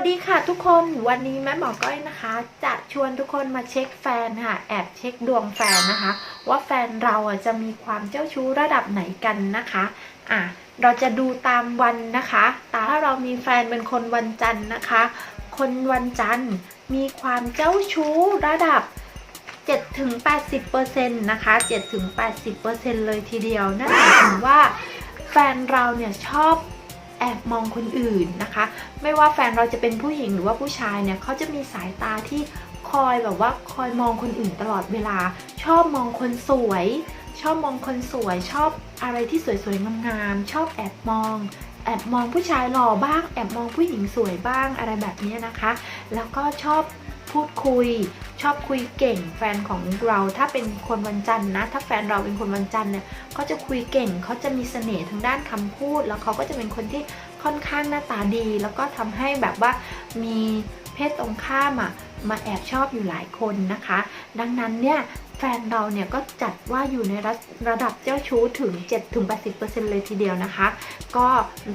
วัสดีค่ะทุกคนวันนี้แม่หมอก้อยนะคะ จะชวนทุกคนมาเช็คแฟนค่ะ แอบเช็คดวงแฟนนะคะ ว่าแฟนเราอะจะมีความเจ้าชู้ระดับไหนกันนะคะอะเราจะดูตามวันนะคะแต่ถ้าเรามีแฟนเป็นคนวันจันทร์นะคะ คนวันจันทร์มีความเจ้าชู้ระดับ7-80%นะคะ7-80%เลยทีเดียวนั่นหมายถึงว่าแฟนเราเนี่ยชอบ แอบมองคนอื่นนะคะ ไม่ว่าแฟนเราจะเป็นผู้หญิงหรือว่าผู้ชายเนี่ยเขาจะมีสายตาที่คอยแบบว่าคอยมองคนอื่นตลอดเวลา ชอบมองคนสวย ชอบมองคนสวย ชอบอะไรที่สวยๆงามๆชอบแอบมองแอบมองผู้ชายหล่อบ้าง แอบมองผู้หญิงสวยบ้างอะไรแบบนี้นะคะ แล้วก็ชอบพูดคุย ชอบคุยเก่งแฟนของเราถ้าเป็นคนวันจันทร์นะ ถ้าแฟนเราเป็นคนวันจันทร์เนี่ยเขาจะคุยเก่งเขาจะมีเสน่ห์ทางด้านคำพูด แล้วเขาก็จะเป็นคนที่ค่อนข้างหน้าตาดี แล้วก็ทำให้แบบว่ามีเพศตรงข้ามอะมาแอบชอบอยู่หลายคนนะคะ ดังนั้นเนี่ยแฟนเราเนี่ยก็จัดว่าอยู่ในระระดับเจ้าชู้ถึง 7-80%เลยทีเดียวนะคะ ก็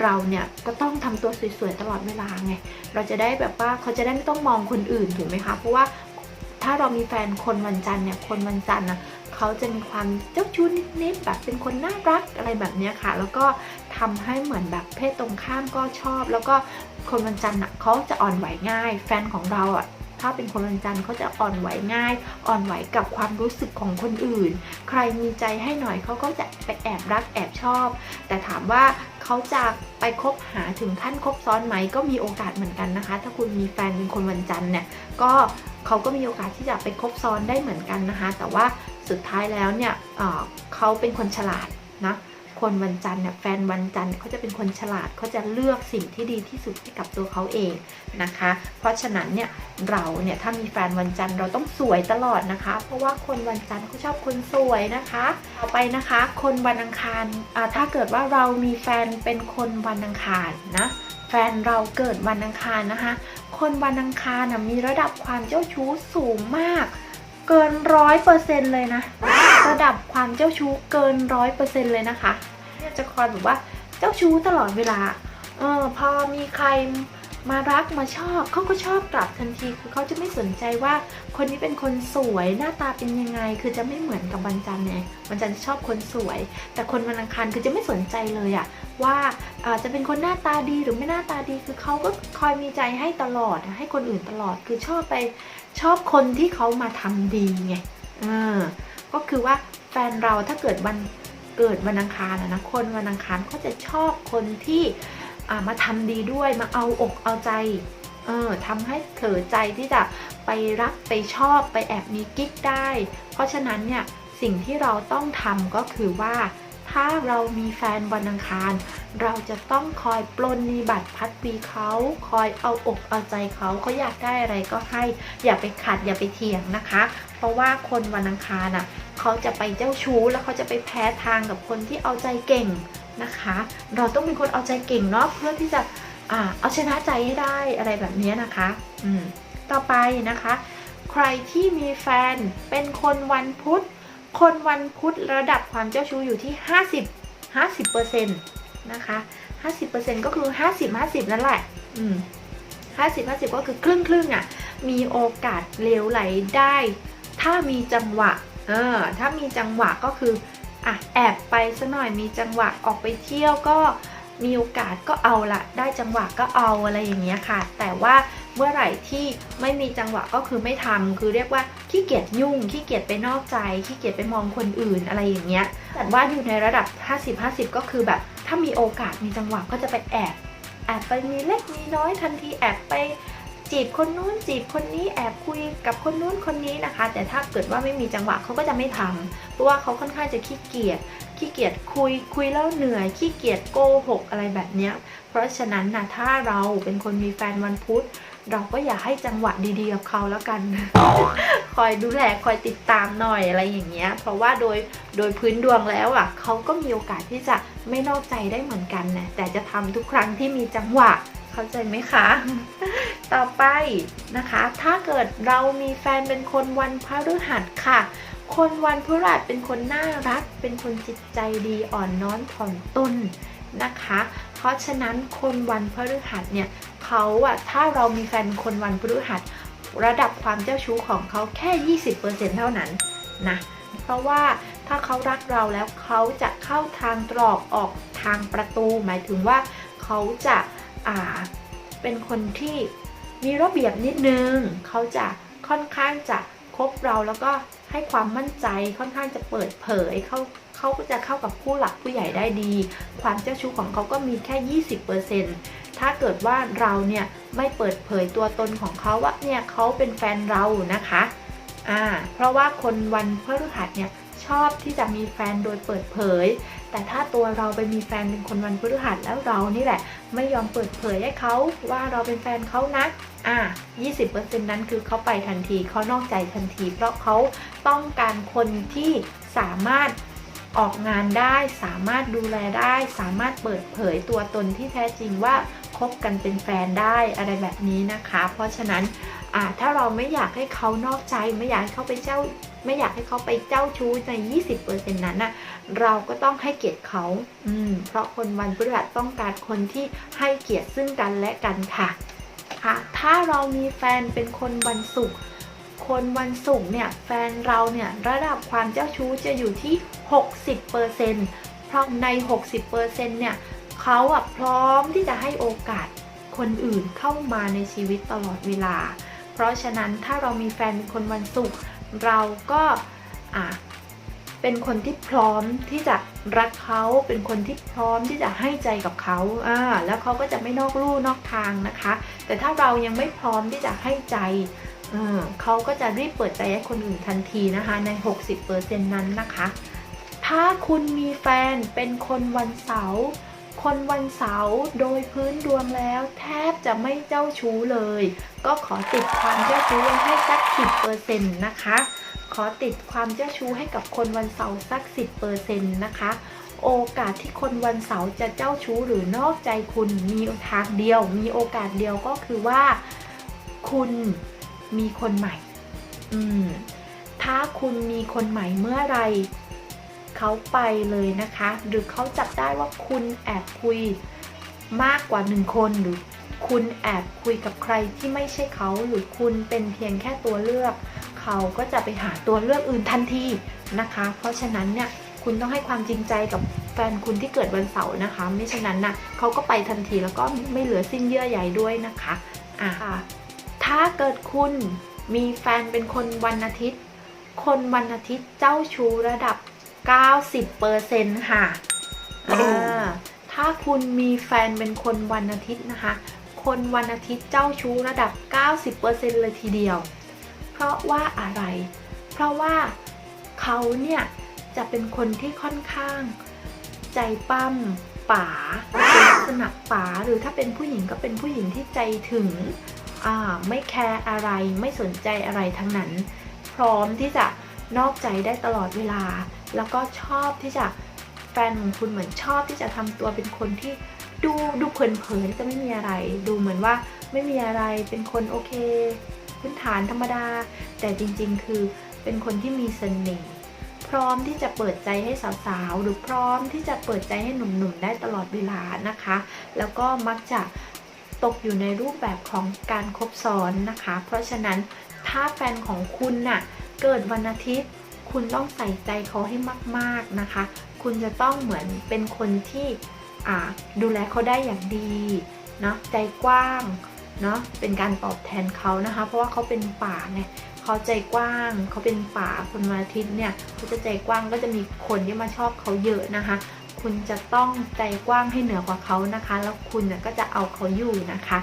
เราเนี่ยก็ต้องทำตัวสวยๆตลอดเวลาไง เราจะได้แบบว่าเขาจะได้ไม่ต้องมองคนอื่นถูกไหมคะ เพราะว่า ถ้าเรามีแฟนคนวันจันทร์เนี่ยคนวันจันทร์นะเขาจะมีความเจ้าชู้นิดๆแบบเป็นคนน่ารักอะไรแบบเนี้ยค่ะ แล้วก็ทำให้เหมือนแบบเพศตรงข้ามก็ชอบ แล้วก็คนวันจันทร์อะเขาจะอ่อนไหวง่าย แฟนของเราอะถ้าเป็นคนวันจันทร์เขาจะอ่อนไหวง่าย อ่อนไหวกับความรู้สึกของคนอื่น ใครมีใจให้หน่อยเขาก็จะไปแอบรักแอบชอบ แต่ถามว่า เขาจะไปคบหาถึงขั้นคบซ้อนไหมก็มีโอกาสเหมือนกันนะคะ ถ้าคุณมีแฟนเป็นคนวันจันทร์เนี่ยก็เขาก็มีโอกาสที่จะไปคบซ้อนได้เหมือนกันนะคะ แต่ว่าสุดท้ายแล้วเนี่ยเเขาเป็นคนฉลาดนะ คนวันจันทร์เนี่ยแฟนวันจันทร์เขาจะเป็นคนฉลาดเขาจะเลือกสิ่งที่ดีที่สุดให้กับตัวเขาเองนะคะ เพราะฉะนั้นเนี่ยเราเนี่ยถ้ามีแฟนวันจันทร์เราต้องสวยตลอดนะคะ เพราะว่าคนวันจันทร์เขาชอบคนสวยนะคะ ต่อไปนะคะ คนวันอังคารอ่าถ้าเกิดว่าเรามีแฟนเป็นคนวันอังคารนะแฟนเราเกิดวันอังคารนะคะ คนวันอังคารนะมีระดับความเจ้าชู้สูงมาก เกินร้อยเปอร์เซ็นต์เลยนะ ระดับความเจ้าชู้เกินร้อยเปอร์เซ็นเลยนะคะเนี่ยจะคอยแบบว่าเจ้าชู้ตลอดเวลา เออพอมีใครมารักมาชอบเขาก็ชอบกลับทันทีคือเขาจะไม่สนใจว่าคนนี้เป็นคนสวยหน้าตาเป็นยังไง คือจะไม่เหมือนกับวันจันทร์ไงวันจันทร์ชอบคนสวย แต่คนวันอังคารคือจะไม่สนใจเลยอะว่าอาจะเป็นคนหน้าตาดีหรือไม่หน้าตาดีคือเขาก็คอยมีใจให้ตลอดให้คนอื่นตลอดคือชอบไปชอบคนที่เขามาทำดีไงเออ ก็คือว่าแฟนเราถ้าเกิดวันเกิดวันอังคารนะคนวันอังคารก็จะชอบคนที่มาทำดีด้วยมาเอาอกเอาใจเออทำให้เผลอใจที่จะไปรักไปชอบไปแอบมีกิ๊กได้ เพราะฉะนั้นเนี่ยสิ่งที่เราต้องทำก็คือว่า ถ้าเรามีแฟนวันอังคาร เราจะต้องคอยปลนนิบัติพัดวีเขาคอยเอาอกเอาใจเขาเขาอยากได้อะไรก็ให้ อย่าไปขัดอย่าไปเถียงนะคะ เพราะว่าคนวันอังคารน่ะเขาจะไปเจ้าชู้แล้วเขาจะไปแพ้ทางกับคนที่เอาใจเก่งนะคะ เราต้องเป็นคนเอาใจเก่งเนาะเพื่อที่จะอ่าเอาชนะใจให้ได้อะไรแบบนี้นะคะอืมต่อไปนะคะ ใครที่มีแฟนเป็นคนวันพุธ คนวันพุธระดับความเจ้าชู้อยู่ที่ 50 50%นะคะ 50%ก็คือ 50 50 นั่นแหละ อืม50 50 ก็คือครึ่งครึ่งอะ มีโอกาสเลวไหลได้ ถ้ามีจังหวะ เออ ถ้ามีจังหวะก็คืออะแอบไปซะหน่อย มีจังหวะออกไปเที่ยวก็มีโอกาสก็เอาละ ได้จังหวะก็เอาอะไรอย่างเงี้ยค่ะ แต่ว่า เมื่อไหร่ที่ไม่มีจังหวะก็คือไม่ทำคือเรียกว่าขี้เกียจยุ่งขี้เกียจไปนอกใจขี้เกียจไปมองคนอื่นอะไรอย่างเงี้ยแต่ว่าอยู่ในระดับ 50-50 ก็คือแบบถ้ามีโอกาสมีจังหวะก็จะไปแอบแอบไปมีเล็กมีน้อยทันทีแอบไปจีบคนนู้นจีบคนนี้แอบคุยกับคนนู้นคนนี้นะคะ แต่ถ้าเกิดว่าไม่มีจังหวะเขาก็จะไม่ทำเพราะว่าเขาค่อนข้างจะขี้เกียจขี้เกียจคุยคุยแล้วเหนื่อยขี้เกียจโกหกอะไรแบบเนี้ยเพราะฉะนั้นนะถ้าเราเป็นคนมีแฟนวันพุธ เราก็อย่าให้จังหวะดีๆกับเขาแล้วกัน คอยดูแลคอยติดตามหน่อยอะไรอย่างเงี้ย เพราะว่าโดยโดยพื้นดวงแล้วอะเขาก็มีโอกาสที่จะไม่นอกใจได้เหมือนกันนะแต่จะทำทุกครั้งที่มีจังหวะเข้าใจไหมคะ ต่อไปนะคะ ถ้าเกิดเรามีแฟนเป็นคนวันพฤหัสค่ะ คนวันพฤหัสเป็นคนน่ารัก เป็นคนจิตใจดีอ่อนน้อมถ่อมตนนะคะ เพราะฉะนั้นคนวันพฤหัสเนี่ย เขาอะถ้าเรามีแฟนคนวันพฤหัส ระดับความเจ้าชู้ของเขาแค่ 20%เท่านั้นนะเพราะว่าถ้าเขารักเราแล้วเขาจะเข้าทางตรอกออกทางประตู หมายถึงว่าเขาจะอ่าเป็นคนที่มีระเบียบนิดนึง เขาจะค่อนข้างจะคบเราแล้วก็ให้ความมั่นใจค่อนข้างจะเปิดเผย เขา เขาก็จะเข้ากับผู้หลักผู้ใหญ่ได้ดี ความเจ้าชู้ของเขาก็มีแค่ 20%ถ้าเกิดว่าเราเนี่ยไม่เปิดเผยตัวตนของเขาว่าเนี่ยเขาเป็นแฟนเรานะคะอ่าเพราะว่าคนวันพฤหัสเนี่ยชอบที่จะมีแฟนโดยเปิดเผย แต่ถ้าตัวเราไปมีแฟนเป็นคนวันพฤหัสแล้วเรานี่แหละ ไม่ยอมเปิดเผยให้เขาว่าเราเป็นแฟนเขานะอ่า20%นั้นคือเขาไปทันทีเขานอกใจทันที เพราะเขาต้องการคนที่สามารถ ออกงานได้ สามารถดูแลได้ สามารถเปิดเผยตัวตนที่แท้จริงว่าคบกันเป็นแฟนได้อะไรแบบนี้นะคะ เพราะฉะนั้นถ้าเราไม่อยากให้เขานอกใจไม่อยากให้เขาไปเจ้าไม่อยากให้เขาไปเจ้าชู้ใน 20%นั้นน่ะ เราก็ต้องให้เกียรติเขา อืม เพราะคนวันพฤหัสต้องการคนที่ให้เกียรติซึ่งกันและกันค่ะ ค่ะ ถ้าเรามีแฟนเป็นคนวันศุกร์ คนวันศุกร์เนี่ยแฟนเราเนี่ยระดับความเจ้าชู้จะอยู่ที่ 60%เพราะใน 60%เนี่ยเขาอะพร้อมที่จะให้โอกาสคนอื่นเข้ามาในชีวิตตลอดเวลา เพราะฉะนั้นถ้าเรามีแฟนเป็นคนวันศุกร์เราก็อะเป็นคนที่พร้อมที่จะรักเขาเป็นคนที่พร้อมที่จะให้ใจกับเขาอ่าแล้วเขาก็จะไม่นอกลู่นอกทางนะคะ แต่ถ้าเรายังไม่พร้อมที่จะให้ใจ เขาก็จะรีบเปิดใจให้คนอื่นทันทีนะคะใน 60%นั้นนะคะ ถ้าคุณมีแฟนเป็นคนวันเสาร์คนวันเสาร์โดยพื้นดวงแล้ว แทบจะไม่เจ้าชู้เลย ก็ขอติดความเจ้าชู้ไว้ให้สัก 10%นะคะ ขอติดความเจ้าชู้ให้กับคนวันเสาร์สัก 10%นะคะโอกาสที่คนวันเสาร์จะเจ้าชู้หรือนอกใจคุณมีทางเดียว มีโอกาสเดียวก็คือว่า คุณ มีคนใหม่ อืม ถ้าคุณมีคนใหม่เมื่อไรเขาไปเลยนะคะ หรือเขาจับได้ว่าคุณแอบคุยมากกว่าหนึ่งคนหรือคุณแอบคุยกับใครที่ไม่ใช่เขาหรือคุณเป็นเพียงแค่ตัวเลือก เขาก็จะไปหาตัวเลือกอื่นทันทีนะคะ เพราะฉะนั้นเนี่ยคุณต้องให้ความจริงใจกับแฟนคุณที่เกิดวันเสาร์นะคะ ไม่ฉะนั้นนะเขาก็ไปทันทีแล้วก็ไม่เหลือสิ้นเยื่อใยด้วยนะคะ อ่า ถ้าเกิดคุณมีแฟนเป็นคนวันอาทิตย์ คนวันอาทิตย์เจ้าชู้ระดับ 90%ค่ะอ่าถ้าคุณมีแฟนเป็นคนวันอาทิตย์นะคะ คนวันอาทิตย์เจ้าชู้ระดับ 90%เลยทีเดียว เพราะว่าอะไร เพราะว่าเขาเนี่ยจะเป็นคนที่ค่อนข้าง ใจปั้มป๋าเป็นลักษณะป๋าหรือถ้าเป็นผู้หญิงก็เป็นผู้หญิงที่ใจถึงอ่า ไม่แคร์อะไรไม่สนใจอะไรทั้งนั้น พร้อมที่จะนอกใจได้ตลอดเวลา แล้วก็ชอบที่จะแฟนของคุณเหมือนชอบที่จะทำตัวเป็นคนที่ดูดูเผินๆจะไม่มีอะไร ดูเหมือนว่าไม่มีอะไรเป็นคนโอเค พื้นฐานธรรมดา แต่จริงๆ คือเป็นคนที่มีเสน่ห์พร้อมที่จะเปิดใจให้สาวๆ หรือพร้อมที่จะเปิดใจให้หนุ่มๆ ได้ตลอดเวลานะคะ แล้วก็มักจะ ตกอยู่ในรูปแบบของการคบซ้อนนะคะ เพราะฉะนั้นถ้าแฟนของคุณน่ะเกิดวันอาทิตย์ คุณต้องใส่ใจเขาให้มากๆนะคะ คุณจะต้องเหมือนเป็นคนที่ดูแลเขาได้อย่างดีเนาะใจกว้างเนาะเป็นการตอบแทนเขานะคะ เพราะว่าเขาเป็นป่าไงเขาใจกว้างเขาเป็นป่าคนวันอาทิตย์เนี่ยเขาจะใจกว้างก็จะมีคนที่มาชอบเขาเยอะนะคะ คุณจะต้องใจกว้างให้เหนือกว่าเขานะคะ แล้วคุณก็จะเอาเขาอยู่นะคะ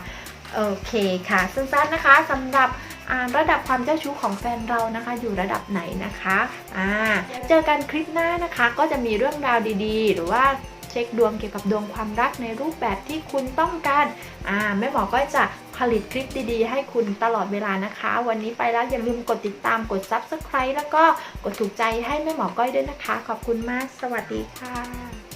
โอเคค่ะสั้นๆนะคะสำหรับอ่าระดับความเจ้าชู้ของแฟนเรานะคะ อยู่ระดับไหนนะคะอ่าเจอกันคลิปหน้านะคะ ก็จะมีเรื่องราวดีๆ หรือว่า เช็คดวงเกี่ยวกับดวงความรักในรูปแบบที่คุณต้องการอ่าแม่หมอก็จะผลิตคลิปดีๆ ให้คุณตลอดเวลานะคะ วันนี้ไปแล้วอย่าลืมกดติดตามกด Subscribe แล้วก็กดถูกใจให้แม่หมอก้อยด้วยนะคะ ขอบคุณมาก สวัสดีค่ะ